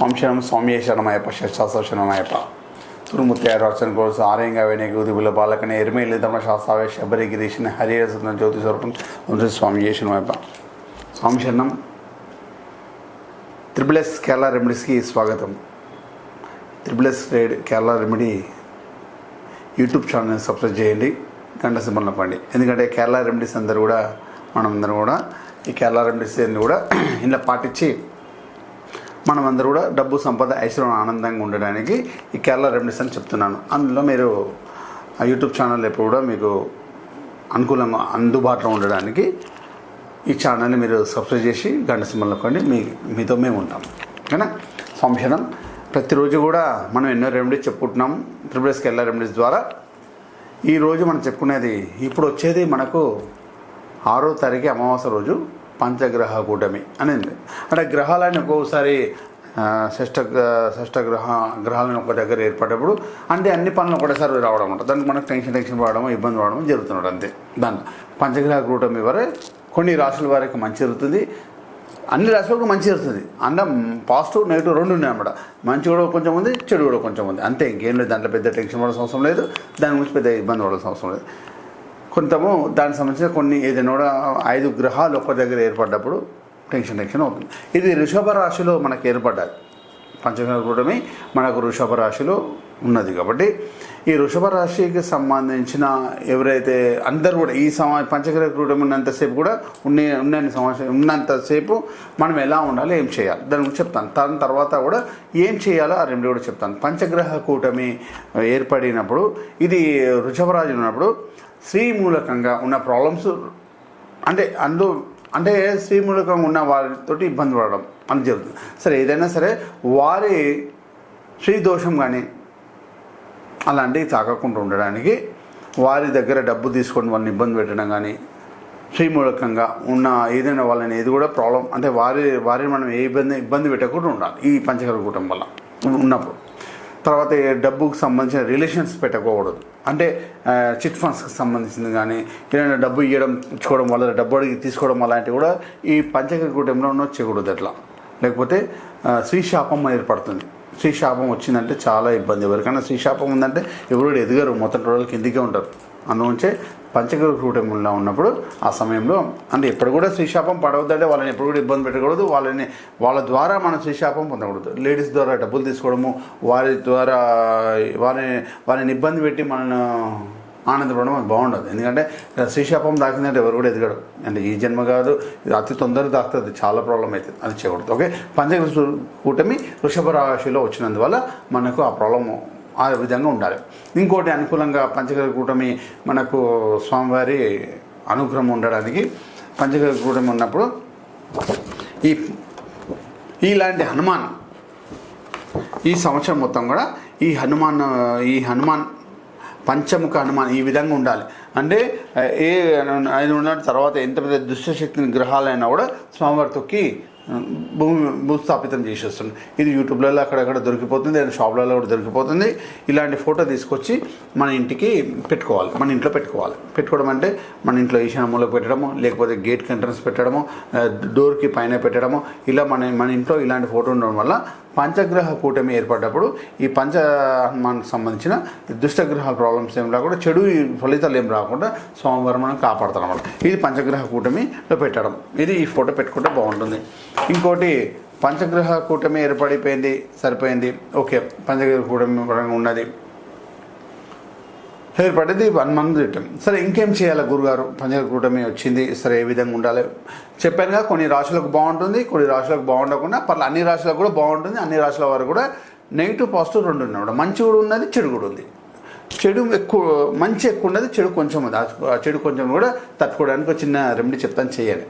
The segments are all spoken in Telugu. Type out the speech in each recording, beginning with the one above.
వంశనం స్వామి శరణమయప శాస్త్ర శరణమయప తురుముత్యారు అర్చన కోసం ఆరయంగా వినయ గుదిబుల బాలకనే ఎరుమేలి తమ శాస్త్రావే శబరి గిరీషన్ హరిహరసన జ్యోతి స్వరూపం వంశ స్వామి శరణమయప స్వామి త్రిపుల్ ఎస్ కేరళ రెమెడీస్కి స్వాగతం. త్రిపుల్ ఎస్ రేడ్ కేరళ రెమెడీ యూట్యూబ్ ఛానల్ని సబ్స్క్రైబ్ చేయండి గంట సింబల్ పండి ఎందుకంటే కేరళ రెమెడీస్ అందరు కూడా మనం అందరం కూడా ఈ కేరళ రెమెడీస్ అన్ని కూడా ఇలా పాటించి మనమందరూ కూడా డబ్బు సంపద ఐశ్వర్యం ఆనందంగా ఉండడానికి ఈ కేరళ రెమెడీస్ అని చెప్తున్నాను. అందులో మీరు యూట్యూబ్ ఛానల్ ఎప్పుడు కూడా మీకు అనుకూలంగా అందుబాటులో ఉండడానికి ఈ ఛానల్ని మీరు సబ్స్క్రైబ్ చేసి గంట సింబల్ నొక్కండి. మీ మీతో మేము ఉంటాం. ఓకేనా? సంశయం. ప్రతిరోజు కూడా మనం ఎన్నో రెమెడీస్ చెప్పుకుంటున్నాం. త్రిపురేస్కి వెళ్ళే రెమెడీస్ ద్వారా. ఈరోజు మనం చెప్పుకునేది ఇప్పుడు వచ్చేది మనకు ఆరో తారీఖు అమావాస్య రోజు. పంచగ్రహ కూటమి అనేది. అంటే గ్రహాలని ఒక్కొక్కసారి షష్ట షష్ట గ్రహ గ్రహాలను ఒక దగ్గర ఏర్పడేటప్పుడు అంటే అన్ని పనులు ఒకటేసారి రావడం అంట. దానికి మనకు టెన్షన్ టెన్షన్ పడడం ఇబ్బంది పడడం జరుగుతున్నాడు అంతే. దాంట్లో పంచగ్రహ కూటమి వరే కొన్ని రాశుల వారికి మంచి జరుగుతుంది. అన్ని రాశులకు మంచి జరుగుతుంది. అంటే పాజిటివ్ నెగిటివ్ రెండు ఉన్నాయి అన్నమాట. మంచి కూడా కొంచెం ఉంది చెడు కూడా కొంచెం ఉంది. అంతే ఇంకేం లేదు. దాంట్లో పెద్ద టెన్షన్ పడాల్సిన అవసరం లేదు. దాని గురించి పెద్ద ఇబ్బంది పడాల్సిన అవసరం లేదు. కొంతము దానికి సంబంధించిన కొన్ని ఏదైనా కూడా ఐదు గ్రహాలు ఒక్క దగ్గర ఏర్పడ్డప్పుడు టెన్షన్ టెన్షన్ అవుతుంది. ఇది రిషభ రాశిలో మనకు ఏర్పడ్డది. పంచగ్రహ కూటమి మనకు వృషభ రాశిలో ఉన్నది కాబట్టి ఈ వృషభ రాశికి సంబంధించిన ఎవరైతే అందరు కూడా ఈ సమా పంచగ్రహ కూటం ఉన్నంతసేపు కూడా ఉన్న ఉన్న సంవత్సరం ఉన్నంతసేపు మనం ఎలా ఉండాలి ఏం చేయాలి? దాని గురించి చెప్తాను. దాని తర్వాత కూడా ఏం చేయాలో ఆ రెండు కూడా చెప్తాను. పంచగ్రహ కూటమి ఏర్పడినప్పుడు ఇది వృషభరాజు ఉన్నప్పుడు స్త్రీ మూలకంగా ఉన్న ప్రాబ్లమ్స్ అంటే అందులో అంటే స్త్రీ మూలకంగా ఉన్న వారితోటి ఇబ్బంది పడడం అని జరుగుతుంది. సరే ఏదైనా సరే వారి స్త్రీ దోషం కానీ అలాంటివి తాకకుండా ఉండడానికి వారి దగ్గర డబ్బు తీసుకొని వాళ్ళని ఇబ్బంది పెట్టడం కానీ శ్రీమూలకంగా ఉన్న ఏదైనా వాళ్ళని ఏది కూడా ప్రాబ్లం అంటే వారి వారిని మనం ఏ ఇబ్బంది ఇబ్బంది పెట్టకుండా ఉండాలి ఈ పంచగర కూటం వల్ల ఉన్నప్పుడు. తర్వాత డబ్బుకు సంబంధించిన రిలేషన్స్ పెట్టకూడదు. అంటే చిట్ ఫండ్స్కి సంబంధించింది కానీ ఏదైనా డబ్బు ఇవ్వడం ఇచ్చుకోవడం వల్ల డబ్బు అడిగి తీసుకోవడం అలాంటివి కూడా ఈ పంచగర కూటంలో ఉన్న చేయకూడదు అట్లా. లేకపోతే ఆ, శ్రీశాపం ఏర్పడుతుంది. శ్రీశాపం వచ్చిందంటే చాలా ఇబ్బంది. ఎవరికైనా శ్రీశాపం ఉందంటే ఎవరు కూడా మొత్తం రోజులు కిందికే ఉంటారు. అందుంచే పంచగ్రహ కూటమిలో ఉన్నప్పుడు ఆ సమయంలో అంటే ఎప్పుడు కూడా శ్రీశాపం పడవద్దంటే వాళ్ళని ఎప్పుడు కూడా ఇబ్బంది పెట్టకూడదు. వాళ్ళని వాళ్ళ ద్వారా మనం శ్రీశాపం పొందకూడదు. లేడీస్ ద్వారా డబ్బులు తీసుకోవడము వారి ద్వారా వారిని వారిని ఇబ్బంది పెట్టి మనను ఆనందపడడం అది బాగుండదు. ఎందుకంటే శ్రీశాపం దాకిందంటే ఎవరు కూడా ఎదగడు అంటే ఈ జన్మ కాదు ఇది అతి తొందరగా దాకుతుంది చాలా ప్రాబ్లం అవుతుంది అది చేయకూడదు. ఓకే పంచగ్రహ కూటమి వృషభ రాశిలో వచ్చినందువల్ల మనకు ఆ ప్రాబ్లం ఆ విధంగా ఉండాలి. ఇంకోటి అనుకూలంగా పంచగ్రహ కూటమి మనకు స్వామివారి అనుగ్రహం ఉండడానికి పంచగ్రహ కూటమి ఉన్నప్పుడు ఈ ఇలాంటి హనుమాన్ ఈ సంవత్సరం మొత్తం కూడా ఈ హనుమాన్ ఈ హనుమాన్ పంచముఖ హనుమాన్ ఈ విధంగా ఉండాలి. అంటే ఏ ఆయన ఉన్న తర్వాత ఎంత పెద్ద దుష్టశక్తిని గ్రహాలైనా కూడా స్వామివారి తొక్కి భూమి భూస్థాపితం చేసేస్తుంది ఇది యూట్యూబ్లలో అక్కడక్కడ దొరికిపోతుంది అండ్ షాప్లలో కూడా దొరికిపోతుంది. ఇలాంటి ఫోటో తీసుకొచ్చి మన ఇంటికి పెట్టుకోవాలి మన ఇంట్లో పెట్టుకోవాలి. పెట్టుకోవడం అంటే మన ఇంట్లో ఈశాన్య మూలకు పెట్టడము లేకపోతే గేట్ ఎంట్రన్స్ పెట్టడము డోర్కి పైన పెట్టడము ఇలా మన మన ఇంట్లో ఇలాంటి ఫోటో ఉండడం వల్ల పంచగ్రహ కూటమి ఏర్పడ్డప్పుడు ఈ పంచ హనుమాన్కి సంబంధించిన దుష్టగ్రహాల ప్రాబ్లమ్స్ ఏం రాకుండా చెడు ఈ ఫలితాలు ఏం రాకుండా సోమవారం మనం కాపాడుతాం అనమాట ఇది పంచగ్రహ కూటమిలో పెట్టడం. ఇది ఈ ఫోటో పెట్టుకుంటే బాగుంటుంది. ఇంకోటి పంచగ్రహ కూటమి ఏర్పడిపోయింది సరిపోయింది. ఓకే పంచగ్రహ కూటమి ఉన్నది. ఉన్నది పడింది వన్ మంత్ రిటర్న్. సరే ఇంకేం చేయాలి గురుగారు? పంచగ్రహ కూటమి వచ్చింది. సరే ఏ విధంగా ఉండాలి? చెప్పానుగా కొన్ని రాశులకు బాగుంటుంది కొన్ని రాశులకు బాగుండకుండా పర్లేదు అన్ని రాశులకు కూడా బాగుంటుంది అన్ని రాశుల వారు కూడా నెగిటివ్ పాజిటివ్ రెండు ఉన్నాయి. మంచి కూడా ఉన్నది చెడు కూడా ఉంది. చెడు ఎక్కువ మంచి ఎక్కువ ఉన్నది చెడు కొంచెం ఉంది. చెడు కొంచెం కూడా తట్టుకోవడానికి ఒక చిన్న రెమెడీ చెప్తాను చేయాలి.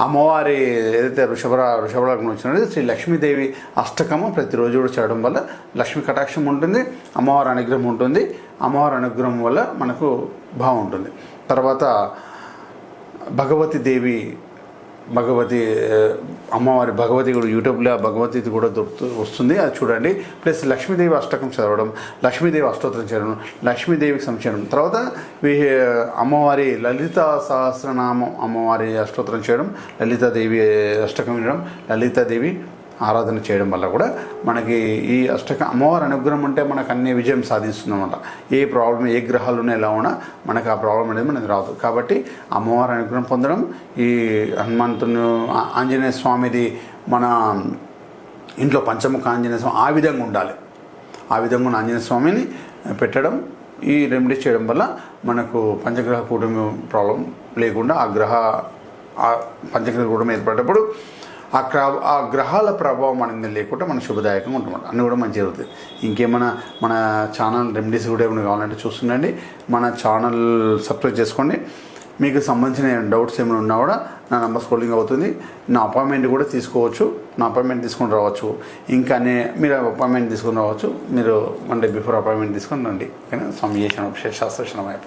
అమ్మవారి ఏదైతే వృషభ వృషభరాగం వచ్చినది శ్రీ లక్ష్మీదేవి అష్టకము ప్రతిరోజు కూడా చేయడం వల్ల లక్ష్మీ కటాక్షం ఉంటుంది అమ్మవారి అనుగ్రహం ఉంటుంది. అమ్మవారి అనుగ్రహం వల్ల మనకు బాగుంటుంది. తర్వాత భగవతి దేవి భగవతి అమ్మవారి భగవతి కూడా యూట్యూబ్లో భగవతిది కూడా దొరుకుతూ వస్తుంది. అది చూడండి. ప్లస్ లక్ష్మీదేవి అష్టకం చదవడం లక్ష్మీదేవి అష్టోత్తరం చదవడం లక్ష్మీదేవికి సంచయనం. తర్వాత అమ్మవారి లలిత సహస్రనామం అమ్మవారి అష్టోత్తరం చేయడం లలితాదేవి అష్టకం వినడం లలితాదేవి ఆరాధన చేయడం వల్ల కూడా మనకి ఈ అష్టక అమ్మవారి అనుగ్రహం ఉంటే మనకు అన్ని విజయం సాధిస్తుందన్నమాట. ఏ ప్రాబ్లం ఏ గ్రహాలు ఉన్నాయి ఎలా ఉన్నా మనకు ఆ ప్రాబ్లం అనేది మనకి రాదు. కాబట్టి అమ్మవారి అనుగ్రహం పొందడం ఈ హనుమంతును ఆంజనేయ స్వామిది మన ఇంట్లో పంచముఖ ఆంజనేయ స్వామి ఆ విధంగా ఉండాలి. ఆ విధంగా ఉన్న ఆంజనేయ స్వామిని పెట్టడం ఈ రెమెడీ చేయడం వల్ల మనకు పంచగ్రహ కూటమి ప్రాబ్లం లేకుండా ఆ గ్రహ ఆ పంచగ్రహ కూటమి ఏర్పడేటప్పుడు ఆ క్ర ఆ గ్రహాల ప్రభావం అనేది లేకుండా మన శుభదాయకంగా ఉంటుంది అన్నీ కూడా మంచి జరుగుతుంది ఇంకేమైనా మన ఛానల్ రెమెడీస్ కూడా ఏమైనా కావాలంటే చూస్తుండండి. మన ఛానల్ సబ్స్క్రైబ్ చేసుకోండి. మీకు సంబంధించిన డౌట్స్ ఏమైనా ఉన్నా కూడా నా నెంబర్ స్కోలింగ్ అవుతుంది. నా అపాయింట్మెంట్ కూడా తీసుకోవచ్చు. నా అపాయింట్మెంట్ తీసుకొని రావచ్చు. ఇంకా అనే మీరు అపాయింట్మెంట్ తీసుకొని రావచ్చు. మీరు వన్ డే బిఫోర్ అపాయింట్మెంట్ తీసుకొని రండి. ఓకేనా? స్వామి చేసిన శాస్త్రక్షణం అయిపోయింది